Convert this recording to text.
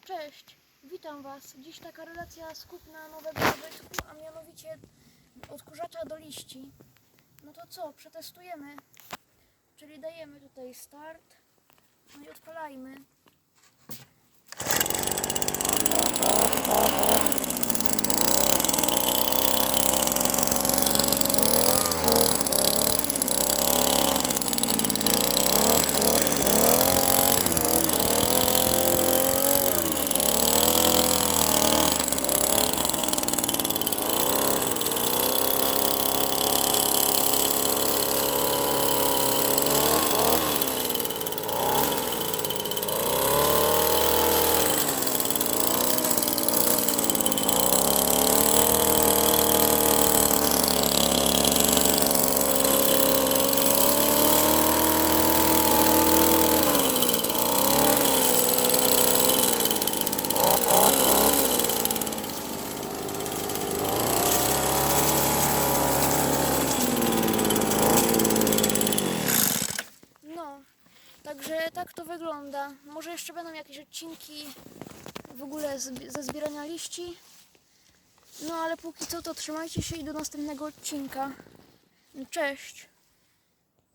Cześć, witam Was. Dziś taka relacja z kupna nowego zabytku, a mianowicie odkurzacza do liści. No to co, przetestujemy. Czyli dajemy tutaj start, no i odpalajmy. No, także tak to wygląda. Może jeszcze będą jakieś odcinki w ogóle ze zbierania liści. No ale póki co to trzymajcie się i do następnego odcinka. Cześć!